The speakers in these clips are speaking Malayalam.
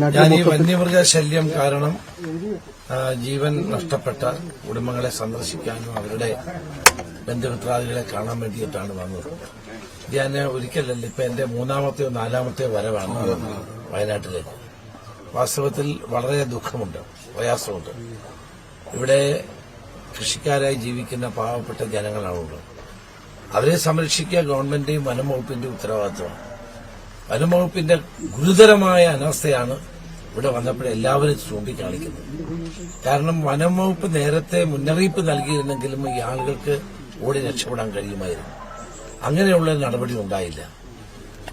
ഞാൻ ഈ വന്യമൃഗ ശല്യം കാരണം ജീവൻ നഷ്ടപ്പെട്ട കുടുംബങ്ങളെ സന്ദർശിക്കാനും അവരുടെ ബന്ധുമിത്രാദികളെ കാണാൻ വേണ്ടിയിട്ടാണ് വന്നത്. ഞാൻ ഒരിക്കലല്ല ഇപ്പൊ എന്റെ മൂന്നാമത്തെയോ നാലാമത്തെയോ വരവാണ് വയനാട്ടിലേക്ക്. വാസ്തവത്തിൽ വളരെ ദുഃഖമുണ്ട് പ്രയാസമുണ്ട്. ഇവിടെ കൃഷിക്കാരായി ജീവിക്കുന്ന പാവപ്പെട്ട ജനങ്ങളാണുള്ളത്. അവരെ സംരക്ഷിക്കുക ഗവൺമെന്റിന്റെയും വനം വകുപ്പിന്റെയും ഉത്തരവാദിത്വമാണ്. വനംവകുപ്പിന്റെ ഗുരുതരമായ അനവസ്ഥയാണ് ഇവിടെ വന്നപ്പോൾ എല്ലാവരും ചൂണ്ടിക്കാണിക്കുന്നത്. കാരണം വനംവകുപ്പ് നേരത്തെ മുന്നറിയിപ്പ് നൽകിയിരുന്നെങ്കിലും ഈ ആളുകൾക്ക് ഓടി രക്ഷപ്പെടാൻ കഴിയുമായിരുന്നു. അങ്ങനെയുള്ള നടപടി ഉണ്ടായില്ല.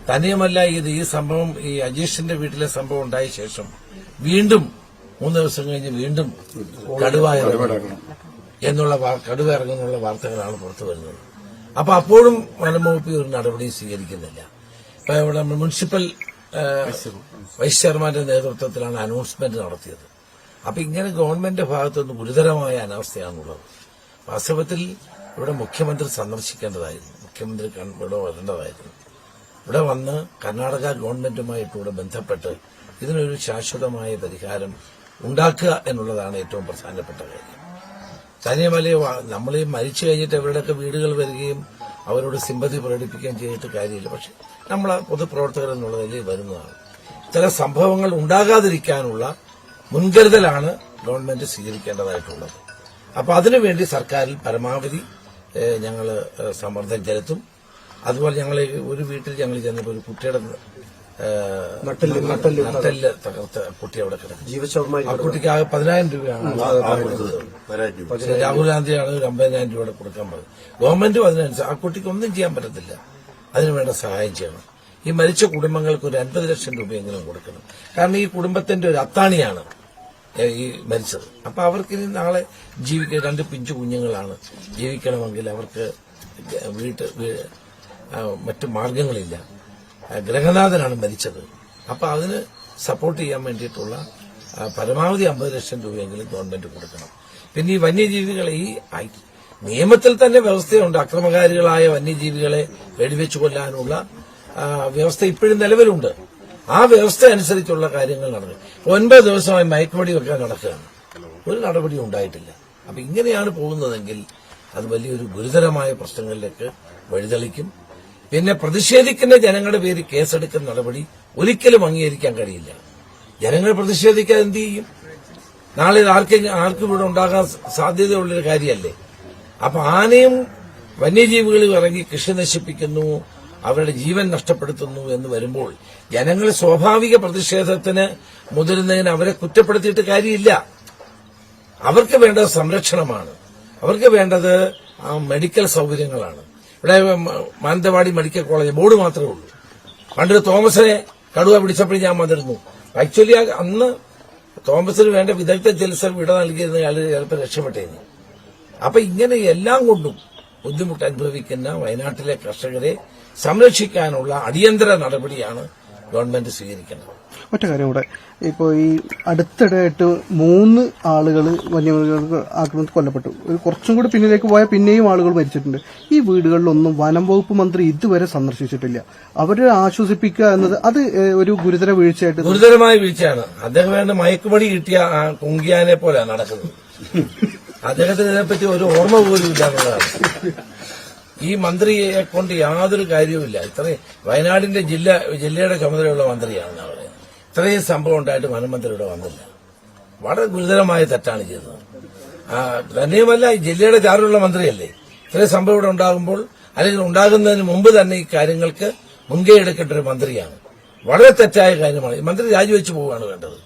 തന്നെയുമല്ല ഇത് ഈ സംഭവം ഈ അജീഷിന്റെ വീട്ടിലെ സംഭവം ഉണ്ടായ ശേഷം വീണ്ടും മൂന്ന് ദിവസം കഴിഞ്ഞ് വീണ്ടും കടുവ എന്നുള്ള കടുവ ഇറങ്ങുന്നുള്ള വാർത്തകളാണ് പുറത്തു വരുന്നത്. അപ്പൊ അപ്പോഴും വനംവകുപ്പ് ഒരു നടപടി സ്വീകരിക്കുന്നില്ല. ഇവിടെ മുനിസിപ്പൽ വൈസ് ചെയർമാന്റെ നേതൃത്വത്തിലാണ് അനൗൺസ്മെന്റ് നടത്തിയത്. അപ്പൊ ഇങ്ങനെ ഗവൺമെന്റിന്റെ ഭാഗത്തുനിന്ന് ഗുരുതരമായ അനാവസ്ഥയാണുള്ളത്. വാസ്തവത്തിൽ ഇവിടെ മുഖ്യമന്ത്രി സന്ദർശിക്കേണ്ടതായിരുന്നു. മുഖ്യമന്ത്രി ഇവിടെ വരേണ്ടതായിരുന്നു. ഇവിടെ വന്ന് കർണാടക ഗവൺമെന്റുമായിട്ട് ഇവിടെ ബന്ധപ്പെട്ട് ഇതിനൊരു ശാശ്വതമായ പരിഹാരം ഉണ്ടാക്കുക എന്നുള്ളതാണ് ഏറ്റവും പ്രധാനപ്പെട്ട കാര്യം. തനിയമല നമ്മൾ മരിച്ചു കഴിഞ്ഞിട്ട് അവരുടെയൊക്കെ വീടുകൾ വരികയും അവരോട് സിമ്പതി പ്രകടിപ്പിക്കുകയും ചെയ്തിട്ട് കാര്യമില്ല. പക്ഷെ നമ്മൾ പൊതുപ്രവർത്തകർ എന്നുള്ള നിലയിൽ വരുന്നതാണ്. ചില സംഭവങ്ങൾ ഉണ്ടാകാതിരിക്കാനുള്ള മുൻകരുതലാണ് ഗവൺമെന്റ് സ്വീകരിക്കേണ്ടതായിട്ടുള്ളത്. അപ്പൊ അതിനുവേണ്ടി സർക്കാരിൽ പരമാവധി ഞങ്ങൾ സമ്മർദ്ദം ചെലുത്തും. അതുപോലെ ഞങ്ങൾ ഒരു വീട്ടിൽ ഞങ്ങൾ ചെന്നപ്പോൾ ഒരു കുട്ടിയുടെ നട്ടെല്ല് തകർത്ത കുട്ടി അവിടെ കിടക്കും ജീവശവമായി ആ കുട്ടിക്ക് ആകെ പതിനായിരം രൂപയാണ്. ആ കൊടുത്തത് പക്ഷേ രാഹുൽ ഗാന്ധിയാണ് ഒരു അമ്പതിനായിരം രൂപയുടെ കൊടുക്കാൻ പറഞ്ഞത്. ഗവൺമെന്റും അതിനനുസരിച്ച് ആ കുട്ടിക്ക് ഒന്നും ചെയ്യാൻ പറ്റത്തില്ല. അതിനുവേണ്ട സഹായം ചെയ്യണം. ഈ മരിച്ച കുടുംബങ്ങൾക്ക് ഒരു അൻപത് ലക്ഷം രൂപയെങ്കിലും കൊടുക്കണം. കാരണം ഈ കുടുംബത്തിന്റെ ഒരു അത്താണിയാണ് ഈ മരിച്ചത്. അപ്പൊ അവർക്ക് ഇനി നാളെ ജീവിക്കാൻ രണ്ട് പിഞ്ചു കുഞ്ഞുങ്ങളാണ് ജീവിക്കണമെങ്കിൽ അവർക്ക് വീട്ട് മറ്റു മാർഗങ്ങളില്ല. ഗ്രഹനാഥനാണ് മരിച്ചത്. അപ്പൊ അതിന് സപ്പോർട്ട് ചെയ്യാൻ വേണ്ടിയിട്ടുള്ള പരമാവധി അമ്പത് ലക്ഷം രൂപയെങ്കിലും ഗവൺമെന്റ് കൊടുക്കണം. പിന്നെ ഈ വന്യജീവികളെ ഈ നിയമത്തിൽ തന്നെ വ്യവസ്ഥയുണ്ട്. അക്രമകാരികളായ വന്യജീവികളെ വെടിവെച്ചു കൊല്ലാനുള്ള വ്യവസ്ഥ ഇപ്പോഴും നിലവിലുണ്ട്. ആ വ്യവസ്ഥ അനുസരിച്ചുള്ള കാര്യങ്ങൾ നടക്കും ഒൻപത് ദിവസമായി മയക്കുമടി വെക്കാൻ നടക്കുകയാണ്. ഒരു നടപടിയും ഉണ്ടായിട്ടില്ല. അപ്പൊ ഇങ്ങനെയാണ് പോകുന്നതെങ്കിൽ അത് വലിയൊരു ഗുരുതരമായ പ്രശ്നങ്ങളിലേക്ക് വഴിതെളിക്കും. പിന്നെ പ്രതിഷേധിക്കുന്ന ജനങ്ങളുടെ പേര് കേസെടുക്കുന്ന നടപടി ഒരിക്കലും അംഗീകരിക്കാൻ കഴിയില്ല. ജനങ്ങൾ പ്രതിഷേധിക്കാൻ എന്ത് ചെയ്യും? നാളെ ആർക്കും ആർക്കും ഇവിടെ ഉണ്ടാകാൻ സാധ്യതയുള്ളൊരു കാര്യമല്ലേ? അപ്പൊ ആനയും വന്യജീവികളും ഇറങ്ങി കൃഷി നശിപ്പിക്കുന്നു അവരുടെ ജീവൻ നഷ്ടപ്പെടുത്തുന്നു എന്ന് വരുമ്പോൾ ജനങ്ങൾ സ്വാഭാവിക പ്രതിഷേധത്തിന് മുതിരുന്നതിന് അവരെ കുറ്റപ്പെടുത്തിയിട്ട് കാര്യമില്ല. അവർക്ക് വേണ്ടത് സംരക്ഷണമാണ്. അവർക്ക് വേണ്ടത് മെഡിക്കൽ സൗകര്യങ്ങളാണ്. ഇവിടെ മാനന്തവാടി മെഡിക്കൽ കോളേജ് ബോർഡ് മാത്രമേ ഉള്ളൂ. പണ്ട് തോമസിനെ കടുവ പിടിച്ചപ്പോഴും ഞാൻ വന്നിരുന്നു. ആക്ച്വലി അന്ന് തോമസിന് വേണ്ട വിദഗ്ധ ചികിത്സ വിട നൽകിയിരുന്ന അയാൾ ചിലപ്പോൾ രക്ഷപ്പെട്ടിരുന്നു അപ്പൊ ഇങ്ങനെ എല്ലാം കൊണ്ടും ബുദ്ധിമുട്ട് അനുഭവിക്കുന്ന വയനാട്ടിലെ കർഷകരെ സംരക്ഷിക്കാനുള്ള അടിയന്തര നടപടിയാണ് ഗവൺമെന്റ് സ്വീകരിക്കേണ്ടത്. ഒറ്റ കാര്യം കൂടെ. ഇപ്പോൾ ഈ അടുത്തിടെയായിട്ട് മൂന്ന് ആളുകൾ വന്യമൃഗങ്ങൾക്ക് ആക്രമണത്തിൽ കൊല്ലപ്പെട്ടു. ഒരു കുറച്ചും കൂടി പിന്നിലേക്ക് പോയാൽ പിന്നെയും ആളുകൾ മരിച്ചിട്ടുണ്ട്. ഈ വീടുകളിലൊന്നും വനം വകുപ്പ് മന്ത്രി ഇതുവരെ സന്ദർശിച്ചിട്ടില്ല. അവരെ ആശ്വസിപ്പിക്കുക എന്നത് അത് ഒരു ഗുരുതര വീഴ്ചയായിട്ട് ഗുരുതരമായ വീഴ്ചയാണ്. അദ്ദേഹം വേണ്ട മയക്കുമടി കിട്ടിയ കുങ്കിയാനെ പോലെ നടക്കുന്നത്. അദ്ദേഹത്തിന് ഇതിനെപ്പറ്റി ഒരു ഓർമ്മ പോലും ഇല്ല ഈ മന്ത്രിയെ കൊണ്ട് യാതൊരു കാര്യവുമില്ല. ഇത്രയും വയനാടിന്റെ ജില്ല ജില്ലയുടെ ചുമതലയുള്ള മന്ത്രിയാണ് പറയുന്നത്. ഇത്രയും സംഭവം ഉണ്ടായിട്ട് വനമന്ത്രി ഇവിടെ വന്നില്ല. വളരെ ഗുരുതരമായ തെറ്റാണ് ചെയ്തത്. തന്നെയുമല്ല ഈ ജില്ലയുടെ ചാർജുള്ള മന്ത്രിയല്ലേ? ഇത്രയും സംഭവം ഇവിടെ ഉണ്ടാകുമ്പോൾ അല്ലെങ്കിൽ ഉണ്ടാകുന്നതിന് മുമ്പ് തന്നെ ഈ കാര്യങ്ങൾക്ക് മുൻകൈ എടുക്കേണ്ട ഒരു മന്ത്രിയാണ്. വളരെ തെറ്റായ കാര്യമാണ്. മന്ത്രി രാജിവെച്ച് പോവുകയാണ് വേണ്ടത്.